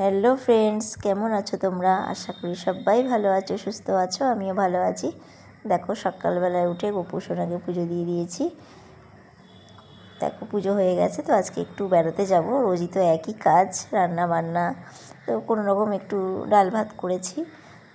Hello friends কেমন আছো তোমরা? আশা করি সবাই ভালো আছো, সুস্থ আছো, আমিও ভালো আছি। দেখো, সকালবেলায় উঠে গোপু সোনাকে পুজো দিয়ে দিয়েছি। দেখো, পুজো হয়ে গেছে, তো আজকে একটু বেড়াতে যাব। রোজই তো একই কাজ রান্না বান্না তো কোনো রকম একটু ডাল ভাত করেছি।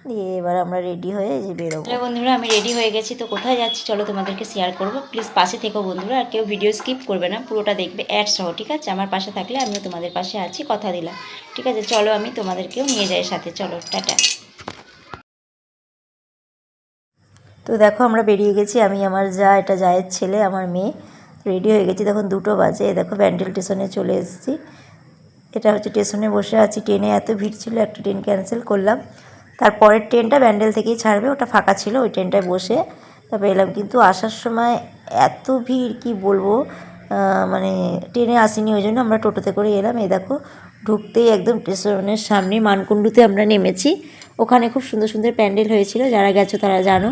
দিয়ে এবার আমরা রেডি হয়ে যে বেরোবো। বন্ধুরা আমি রেডি হয়ে গেছি তো কোথায় যাচ্ছি চলো তোমাদেরকে শেয়ার করব। প্লিজ পাশে থেকো বন্ধুরা আর কেউ ভিডিও স্কিপ করবে না পুরোটা দেখবে অ্যাড সহ ঠিক আছে? আমার পাশে থাকলে আমিও তোমাদের পাশে আছি কথা দিলাম। ঠিক আছে চলো আমি তোমাদেরকেও নিয়ে যাই সাথে চলো টাটা। তো দেখো আমরা বেরিয়ে গেছি আমি আমার যা এটা জায়ের ছেলে আমার মেয়ে রেডি হয়ে গেছি। তখন দুটো বাজে দেখো ব্যান্ডেল স্টেশনে চলে এসেছি। এটা হচ্ছে স্টেশনে বসে আছি ট্রেনে এত ভিড় ছিল একটা ট্রেন ক্যান্সেল করলাম। তারপরের ট্রেনটা ব্যান্ডেল থেকেই ছাড়বে, ওটা ফাঁকা ছিল, ওই ট্রেনটায় বসে। তারপরে এলাম, কিন্তু আসার সময় এত ভিড়, কি বলব মানে ট্রেনে আসিনি, ওই জন্য আমরা টোটোতে করে এলাম। এই দেখো, ঢুকতেই একদম স্টেশনের সামনে মানকুণ্ডুতে আমরা নেমেছি। ওখানে খুব সুন্দর সুন্দর প্যান্ডেল হয়েছিল, যারা গেছো তারা জানো।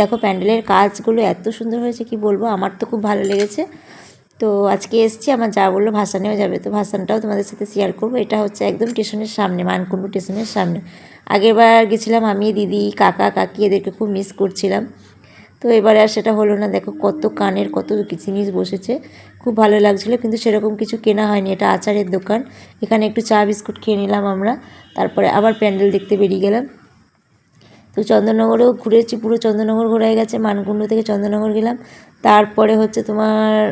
দেখো, প্যান্ডেলের কাজগুলো এত সুন্দর হয়েছে, কি বলব, আমার তো খুব ভালো লেগেছে। তো আজকে এসছি, আমার যা বলল ভাসানেও যাবে। তো ভাসানটাও তোমাদের সাথে শেয়ার করব। এটা হচ্ছে একদম স্টেশনের সামনে, মানকুণ্ডু স্টেশনের সামনে। আগেরবার গেছিলাম আমি, দিদি, কাকা, কাকি এদেরকে খুব মিস করছিলাম। তো এবারে আর সেটা হলো না, দেখো কত কানের, কত জিনিস বসেছে। খুব ভালো লাগছিল, কিন্তু সেরকম কিছু কেনা হয়নি। এটা আচারের দোকান। এখানে একটু চা বিস্কুট খেয়ে নিলাম আমরা। তারপরে আবার প্যান্ডেল দেখতে বেরিয়ে গেলাম। তো চন্দননগরেও ঘুরেছি, পুরো চন্দননগর ঘোরা গেছে, মানকুণ্ড থেকে চন্দননগর গেলাম। তারপরে হচ্ছে তোমার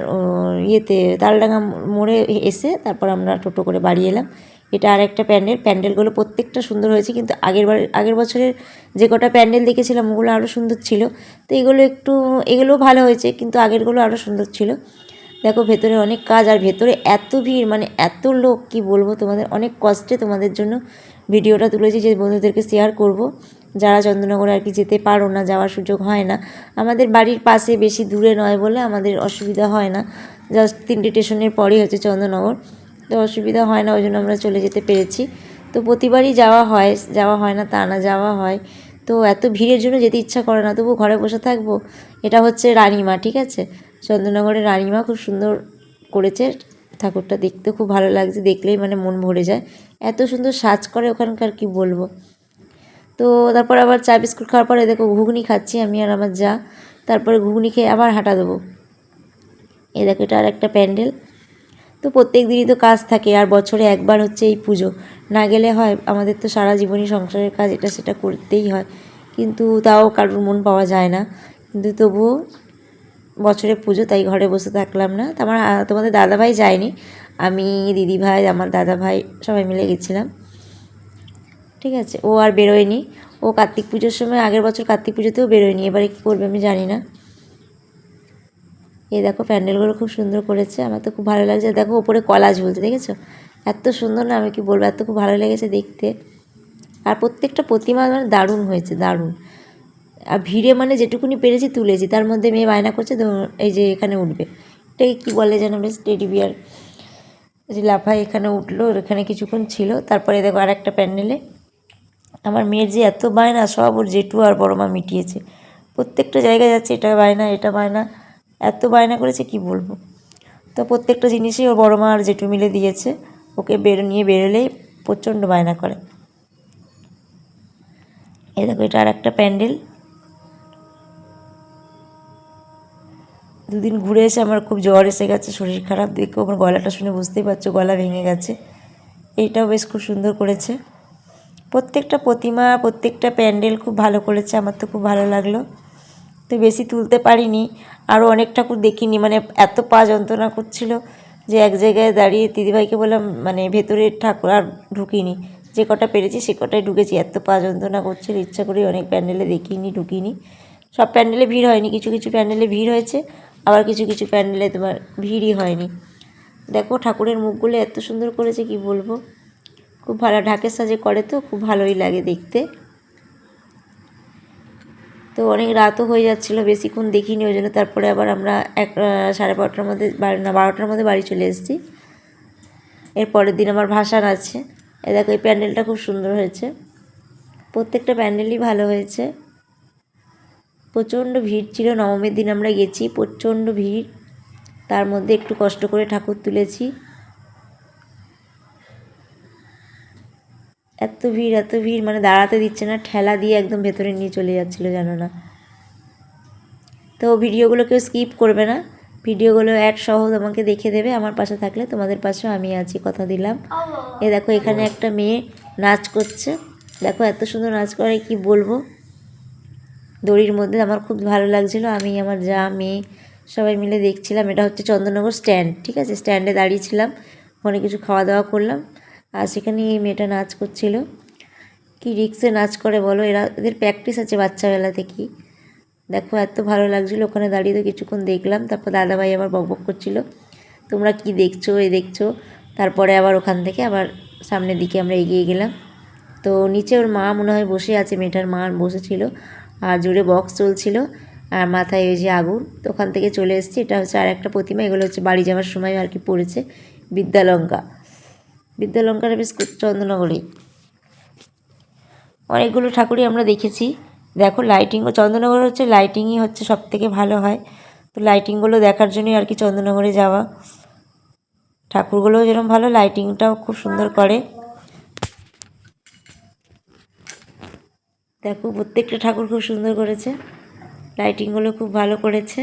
ইয়েতে, তালডাঙ্গা মোড়ে এসে তারপর আমরা টোটো করে বাড়ি এলাম। এটা আর একটা প্যান্ডেল, প্যান্ডেলগুলো প্রত্যেকটা সুন্দর হয়েছে, কিন্তু আগের বার, আগের বছরের যে কটা প্যান্ডেল দেখেছিলাম, ওগুলো আরও সুন্দর ছিল। তো এগুলো একটু এগুলোও ভালো হয়েছে, কিন্তু আগেরগুলো আরও সুন্দর ছিল। দেখো, ভেতরে অনেক কাজ, আর ভেতরে এত ভিড় মানে এত লোক, কি বলব তোমাদের? অনেক কষ্টে তোমাদের জন্য ভিডিওটা তুলেছি, যে বন্ধুদেরকে শেয়ার করব। যারা চন্দ্রনগরে আর কি যেতে পারো না, যাওয়ার সুযোগ হয় না। আমাদের বাড়ির পাশে বেশি দূরে নয় বলে আমাদের অসুবিধা হয় না। জাস্ট তিনটে স্টেশনের পরেই হচ্ছে চন্দ্রনগর তো অসুবিধা হয় না ওই জন্য আমরা চলে যেতে পেরেছি। তো প্রতিবারই যাওয়া হয় যাওয়া হয় না তা না, যাওয়া হয়। তো এত ভিড়ের জন্য যেতে ইচ্ছা করে না, তবু ঘরে বসে থাকব। এটা হচ্ছে রানীমা, ঠিক আছে? চন্দ্রনগরের রানীমা খুব সুন্দর করেছে। ঠাকুরটা দেখতে খুব ভালো লাগছে, দেখলেই মানে মন ভরে যায়। এত সুন্দর সাজ করে ওখানকার কি বলব? তো তারপর আবার চা বিস্কুট খাওয়ার পরে দেখো ঘুগনি খাচ্ছি আমি আর আমার যা। তারপরে ঘুগনি খেয়ে আবার হাঁটা দেবো। এ দেখো, এটা আর একটা প্যান্ডেল। তো প্রত্যেক দিনই তো কাজ থাকে, আর বছরে একবার হচ্ছে এই পুজো। না গেলে হয়, আমাদের তো সারা জীবনই সংসারের কাজ, এটা সেটা করতেই হয়। কিন্তু তাও কারোর মন পাওয়া যায় না। কিন্তু তবুও বছরে পুজো, তাই ঘরে বসে থাকলাম না। আমার তোমাদের দাদাভাই যায়নি। আমি দিদিভাই, আমার দাদাভাই সবাই মিলে গেছিলাম। ঠিক আছে? ও আর বেরোয়নি। ও কার্তিক পুজোর সময়, আগের বছর কার্তিক পুজোতেও বেরোয়নি। এবারে কী করবে আমি জানি না। এই দেখো, প্যান্ডেলগুলো খুব সুন্দর করেছে। আমার তো খুব ভালো লাগছে। দেখো, ওপরে কলা ঝুলছে, দেখেছ? এত সুন্দর না, আমি কি বলব? এত খুব ভালো লেগেছে দেখতে। আর প্রত্যেকটা প্রতিমা মানে দারুণ হয়েছে, দারুণ। আর ভিড়ে মানে যেটুকুনি পেরেছি তুলেছি। তার মধ্যে মেয়ে বায়না করছে এই যে এখানে উঠবে। এটাই কী বলে যেন বেশ, টেডি বিয়ার। যে লাফাই এখানে উঠল এখানে কিছুক্ষণ ছিল। তারপরে দেখো আর একটা প্যান্ডেলে আমার মেয়ের যে এত বায়না, সব ওর জেঠু আর বড় মা মিটিয়েছে। প্রত্যেকটা জায়গায় যাচ্ছে, এটা বায়না এটা বায়না। এত বায়না করেছে, কি বলব? তো প্রত্যেকটা জিনিসই ওর বড় মা আর জেঠু মিলে দিয়েছে। ওকে বেরো, নিয়ে বেরোলেই প্রচণ্ড বায়না করে। এ দেখো, এটা আর একটা প্যান্ডেল। দুদিন ঘুরে এসে আমার খুব জ্বর এসে গেছে, শরীর খারাপ। দেখে আমার গলাটা শুনে বুঝতেই পারছ, গলা ভেঙে গেছে। এইটাও বেশ খুব সুন্দর করেছে। প্রত্যেকটা প্রতিমা, প্রত্যেকটা প্যান্ডেল খুব ভালো করেছে, আমার তো খুব ভালো লাগল। তো বেশি তুলতে পারিনি আরও অনেক ঠাকুর দেখিনি মানে এত পা যন্ত্রণা করছিল যে এক জায়গায় দাঁড়িয়ে দিদিভাইকে বললাম মানে ভেতরের ঠাকুর আর ঢুকিনি, যে কটা পেরেছি সে কটাই ঢুকেছি। এত পা যন্ত্রণা করছিল, ইচ্ছা করে অনেক প্যান্ডেলে দেখিনি, ঢুকিনি। সব প্যান্ডেলে ভিড় হয়নি, কিছু কিছু প্যান্ডেলে ভিড় হয়েছে, আবার কিছু কিছু প্যান্ডেলে তোমার ভিড়ই হয়নি। দেখো ঠাকুরের মুখগুলো এত সুন্দর করেছে, কি বলব? খুব ভালো, ঢাকের সাজে করে তো, খুব ভালোই লাগে দেখতে। তো অনেক রাতও হয়ে যাচ্ছিল, বেশিক্ষণ দেখিনি, ওই জন্য তারপরে আবার আমরা এক সাড়ে বারোটার মধ্যে না, বারোটার মধ্যে বাড়ি চলে এসেছি। এর পরের দিন আমার ভাসান আছে। এ দেখো, এই প্যান্ডেলটা খুব সুন্দর হয়েছে। প্রত্যেকটা প্যান্ডেলই ভালো হয়েছে। প্রচণ্ড ভিড় ছিল, নবমীর দিন আমরা গেছি, প্রচণ্ড ভিড়। তার মধ্যে একটু কষ্ট করে ঠাকুর তুলেছি। এত ভিড় এত ভিড় মানে দাঁড়াতে দিচ্ছে না, ঠেলা দিয়ে একদম ভেতরে নিয়ে চলে যাচ্ছিল জানো না। তো ভিডিওগুলো কেউ স্কিপ করবে না, ভিডিওগুলো অ্যাড সহ তোমাকে দেখে দেবে, আমার পাশে থাকলে তোমাদের পাশেও আমি আছি, কথা দিলাম। এ দেখো, এখানে একটা মেয়ে নাচ করছে। দেখো, এত সুন্দর নাচ করে, কি বলব? দড়ির মধ্যে আমার খুব ভালো লাগছিল, আমি, আমার যা মেয়ে, সবাই মিলে দেখছিলাম। এটা হচ্ছে চন্দননগর স্ট্যান্ড ঠিক আছে? স্ট্যান্ডে দাঁড়িয়েছিলাম ওখানে কিছু খাওয়া দাওয়া করলাম। আর সেখানে এই মেয়েটা নাচ করছিল। কি রিক্সে নাচ করে বলো? এরা, এদের প্র্যাকটিস আছে বাচ্চাবেলা থেকেই। দেখো, এত ভালো লাগছিল। ওখানে দাঁড়িয়ে তো কিছুক্ষণ দেখলাম। তারপর দাদাভাই আবার বকবক করছিল। তোমরা কি দেখছ? এই দেখছ। তারপরে আবার ওখান থেকে আবার সামনের দিকে আমরা এগিয়ে গেলাম। তো নিচে ওর মা মনে হয় বসে আছে। মেয়েটার মা বসেছিল। আর জোরে বক্স চলছিল। আর মাথায় ওই যে আগুন। তো ওখান থেকে চলে এসেছি। এটা হচ্ছে আর একটা প্রতিমা। এগুলো হচ্ছে বাড়ি যাওয়ার সময় আর কি পড়েছে। বিদ্যালঙ্কা। বিদ্যালঙ্কাটা বেশ চন্দ্রনগরেই অনেকগুলো ঠাকুরই আমরা দেখেছি। দেখো লাইটিংও চন্দ্রনগর হচ্ছে লাইটিংই হচ্ছে সব থেকে ভালো হয়। তো লাইটিংগুলো দেখার জন্যই আর কি চন্দ্রনগরে যাওয়া। ঠাকুরগুলোও যেরকম ভালো লাইটিংটাও খুব সুন্দর করে। দেখো, প্রত্যেকটা ঠাকুর খুব সুন্দর করেছে। লাইটিংগুলো খুব ভালো করেছে।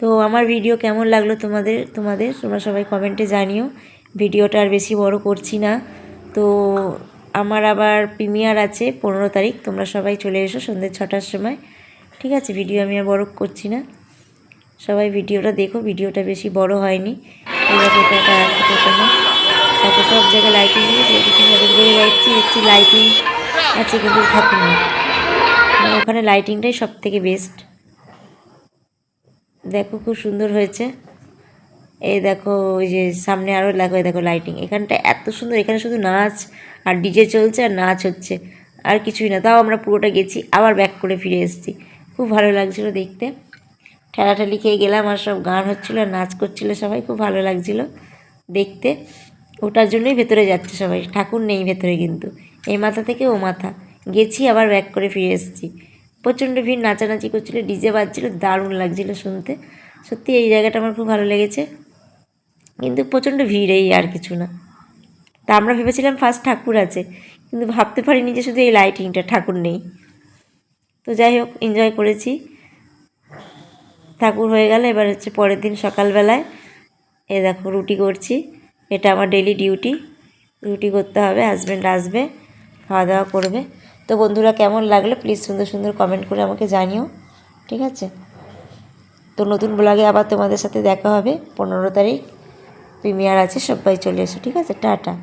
তো আমার ভিডিও কেমন লাগল তোমাদের তোমাদের? তোমরা সবাই কমেন্টে জানিও। ভিডিওটা আর বেশি বড় করছি না। তো আমার আবার প্রিমিয়ার আছে পনেরো তারিখ। তোমরা সবাই চলে এসো সন্ধ্যে ছটার সময়। ঠিক আছে ভিডিও আমি আর বড় করছি না। সবাই ভিডিওটা দেখো ভিডিওটা বেশি বড় হয়নি। একটা সব জায়গায় লাইটিং দেখছি লাইটিং আছে কিন্তু মানে ওখানে লাইটিংটাই সব থেকে বেস্ট দেখো খুব সুন্দর হয়েছে। এই দেখো, ওই যে সামনে আরও এই দেখো লাইটিং এখানটা এত সুন্দর, এখানে শুধু নাচ আর ডিজে চলছে আর নাচ হচ্ছে। আর কিছুই না, তাও আমরা পুরোটা গেছি, আবার ব্যাক করে ফিরে এসেছি। খুব ভালো লাগছিল দেখতে। ঠেলাঠেলি খেয়ে গেলাম, আর সব গান হচ্ছিল আর নাচ করছিল সবাই, খুব ভালো লাগছিল দেখতে। ওটার জন্যই ভেতরে যাচ্ছে সবাই, ঠাকুর নেই ভেতরে কিন্তু। এই মাথা থেকে ও মাথা। গেছি, আবার ব্যাক করে ফিরে এসেছি। প্রচণ্ড ভিড়, নাচানাচি করছিল, ডিজে বাজছিলো, দারুণ লাগছিল শুনতে। সত্যি এই জায়গাটা আমার খুব ভালো লেগেছে। কিন্তু প্রচণ্ড ভিড় এই আর কিছু না। তা আমরা ভেবেছিলাম ফার্স্ট ঠাকুর আছে, কিন্তু ভাবতে পারিনি যে শুধু এই লাইটিংটা ঠাকুর নেই। তো যাই হোক এনজয় করেছি। ঠাকুর হয়ে গেল, এবার হচ্ছে পরের দিন সকালবেলায়। এ দেখো, রুটি করছি। এটা আমার ডেলি ডিউটি রুটি করতে হবে হাজব্যান্ড আসবে, খাওয়া দাওয়া করবে। তো বন্ধুরা, কেমন লাগল? প্লিজ সুন্দর সুন্দর কমেন্ট করে আমাকে জানিও, ঠিক আছে? তো নতুন ব্লগে আবার তোমাদের সাথে দেখা হবে। পনেরো তারিখ প্রিমিয়ার আছে, সবাই চলে এসো, ঠিক আছে? টাটা।